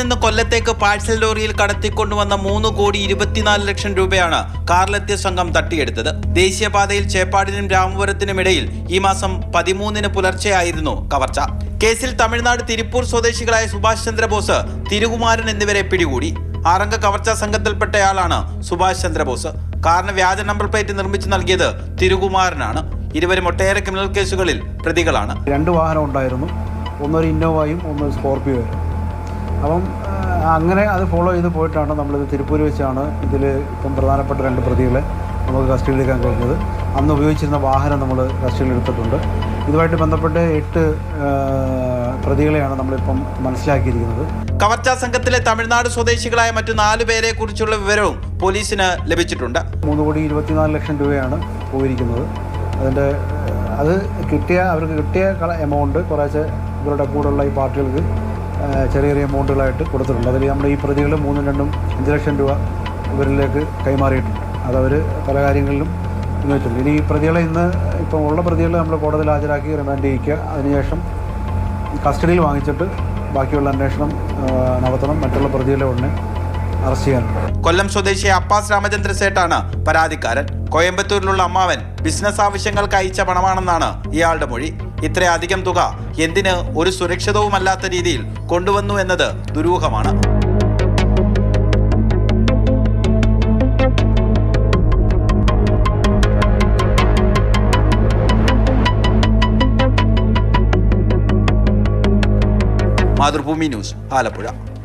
നിന്ന് കൊല്ലത്തേക്ക് പാഴ്സൽ ലോറിയിൽ കടത്തിക്കൊണ്ടുവന്ന മൂന്ന് കോടി ഇരുപത്തിനാല് ലക്ഷം രൂപയാണ് കാറിലെത്തിയ സംഘം തട്ടിയെടുത്തത്. ദേശീയപാതയിൽ ചേപ്പാടിനും രാമപുരത്തിനും ഇടയിൽ ഈ മാസം പതിമൂന്നിന് പുലർച്ചെയായിരുന്നു കവർച്ച. കേസിൽ തമിഴ്നാട് തിരുപ്പൂർ സ്വദേശികളായ സുഭാഷ് ചന്ദ്രബോസ് തിരുകുമാരൻ എന്നിവരെ പിടികൂടി. ആറംഗ കവർച്ചാ സംഘത്തിൽപ്പെട്ടയാളാണ് സുഭാഷ് ചന്ദ്രബോസ്. കാരണം വ്യാജ നമ്പർ പ്ലേറ്റ് നിർമ്മിച്ചു നൽകിയത് തിരുകുമാരനാണ്. ഇരുവരും ഒട്ടേറെ ക്രിമിനൽ കേസുകളിൽ പ്രതികളാണ്. രണ്ട് വാഹനം ഉണ്ടായിരുന്നു. ഒന്നൊരു ഇന്നോവയും ഒന്ന് സ്കോർപ്പിയോ ആയിരുന്നു അപ്പം അങ്ങനെ അത് ഫോളോ ചെയ്ത് പോയിട്ടാണ് നമ്മളിത് തിരുപ്പൂർ വെച്ചാണ് ഇതിൽ ഇപ്പം പ്രധാനപ്പെട്ട രണ്ട് പ്രതികളെ നമുക്ക് കസ്റ്റഡിയിൽ എടുക്കാൻ കഴിഞ്ഞത്. അന്ന് ഉപയോഗിച്ചിരുന്ന വാഹനം നമ്മൾ കസ്റ്റഡിയിൽ എടുത്തിട്ടുണ്ട് ഇതുമായിട്ട് ബന്ധപ്പെട്ട് എട്ട് പ്രതികളെയാണ് നമ്മളിപ്പം മനസ്സിലാക്കിയിരിക്കുന്നത്. കവർച്ച സംഘത്തിലെ തമിഴ്നാട് സ്വദേശികളായ മറ്റു നാല് പേരെ കുറിച്ചുള്ള വിവരവും പോലീസിന് ലഭിച്ചിട്ടുണ്ട്. മൂന്ന് കോടി ഇരുപത്തിനാല് ലക്ഷം രൂപയാണ് പോയിരിക്കുന്നത്. അതിന്റെ അത് കിട്ടിയ അവർക്ക് കിട്ടിയ എമൗണ്ട് കുറേശ്ശെ ഇവരുടെ കൂടെയുള്ള ഈ പാർട്ടികൾക്ക് ചെറിയ ചെറിയ എമൗണ്ടുകളായിട്ട് കൊടുത്തിട്ടുണ്ട്. അതിൽ നമ്മുടെ ഈ പ്രതികൾ മൂന്നും രണ്ടും അഞ്ച് ലക്ഷം രൂപ ഇവരിലേക്ക് കൈമാറിയിട്ടുണ്ട്. അതവർ പല കാര്യങ്ങളിലും വിനിയോഗിച്ചിട്ടുണ്ട് ഇനി ഈ പ്രതികളെ ഇന്ന് ഇപ്പം ഉള്ള പ്രതികളെ നമ്മൾ കോടതിയിൽ ഹാജരാക്കി റിമാൻഡ് ചെയ്യിക്കുക. അതിനുശേഷം കസ്റ്റഡിയിൽ വാങ്ങിച്ചിട്ട് ബാക്കിയുള്ള അന്വേഷണം നടത്തണം. മറ്റുള്ള പ്രതികളെ ഉടനെ അറസ്റ്റ് ചെയ്യാനുണ്ട് കൊല്ലം സ്വദേശി അപ്പാസ് രാമചന്ദ്ര സേട്ടാണ് പരാതിക്കാരൻ. കോയമ്പത്തൂരിലുള്ള അമ്മാവൻ ബിസിനസ് ആവശ്യങ്ങൾക്ക് അയച്ച പണമാണെന്നാണ് ഇയാളുടെ മൊഴി. ഇത്രയധികം തുക എന്തിന് ഒരു സുരക്ഷിതവുമല്ലാത്ത രീതിയിൽ കൊണ്ടുവന്നു എന്നത് ദുരൂഹമാണ്. മാതൃഭൂമി ന്യൂസ് ആലപ്പുഴ.